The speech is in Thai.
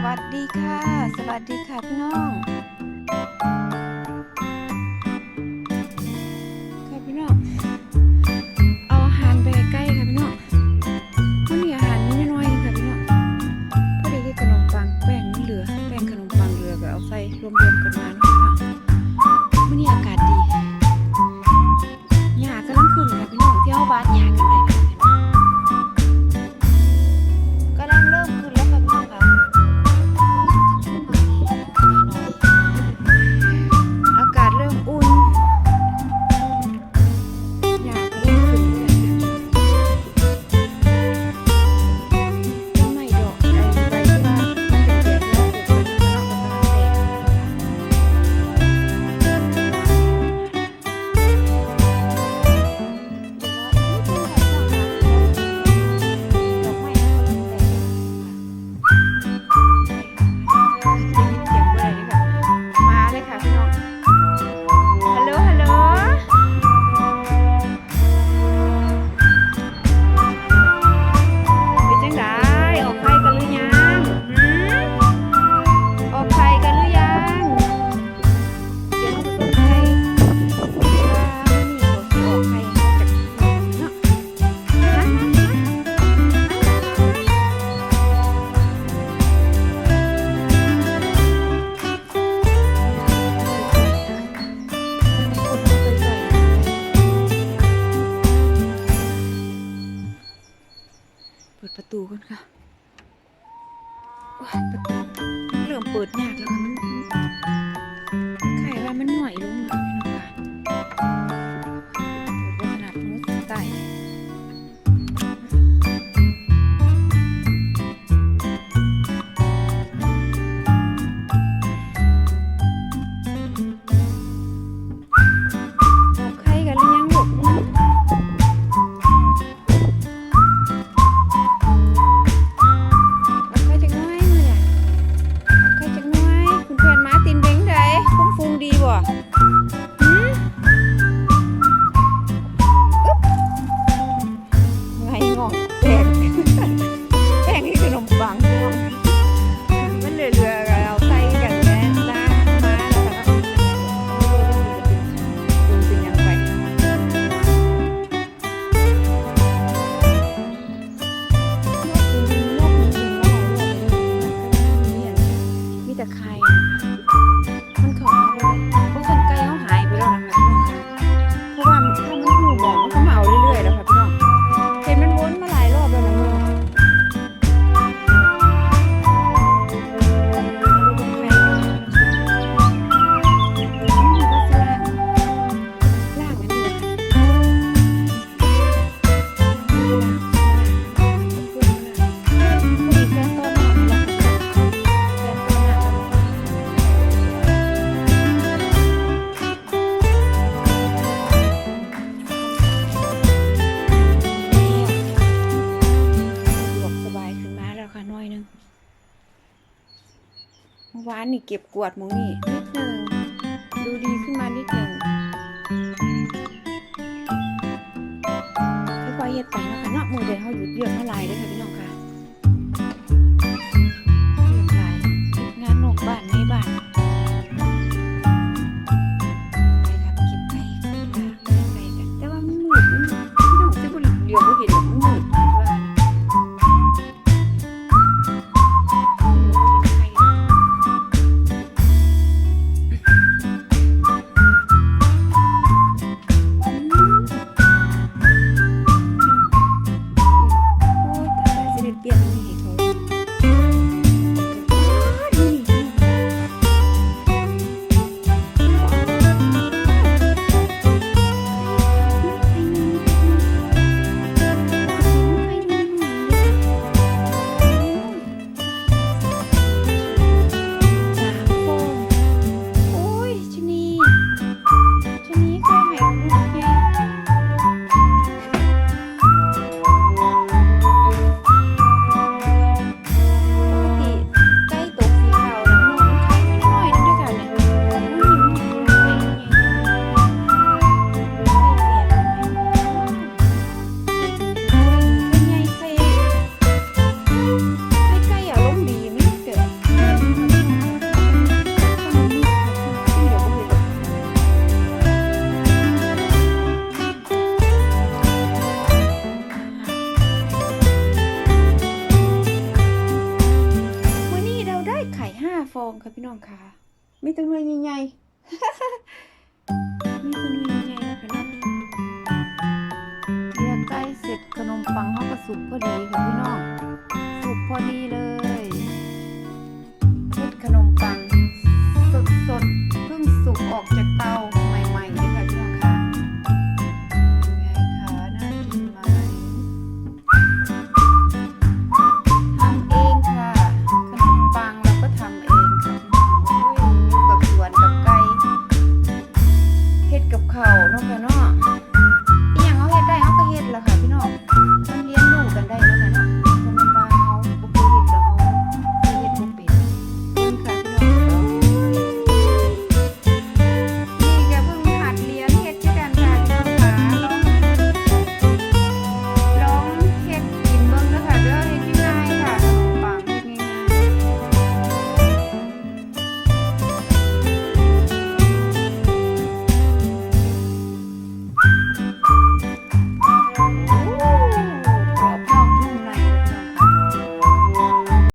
สวัสดีค่ะ สวัสดีค่ะพี่น้อง อค่ะเรื่องเปิดเนี่ย วานนี่เก็บกวดมงนี่นิดนึงดูดีขึ้นมานิดนึงค่อยๆเฮ็ดไปนะคะเนาะมือเดียวเขาหยุดเยอะเท่าไรได้ค่ะ องค่ะพี่น้องค่ะมีแตัวหน่วยใหญ่ๆมีแตัวหน่วยใหญ่ๆนะพี่น้องเรียกใกล้เสร็จขนมปังเขาก็สุกพอดีค่ะพี่น้องสุกพอดีเลย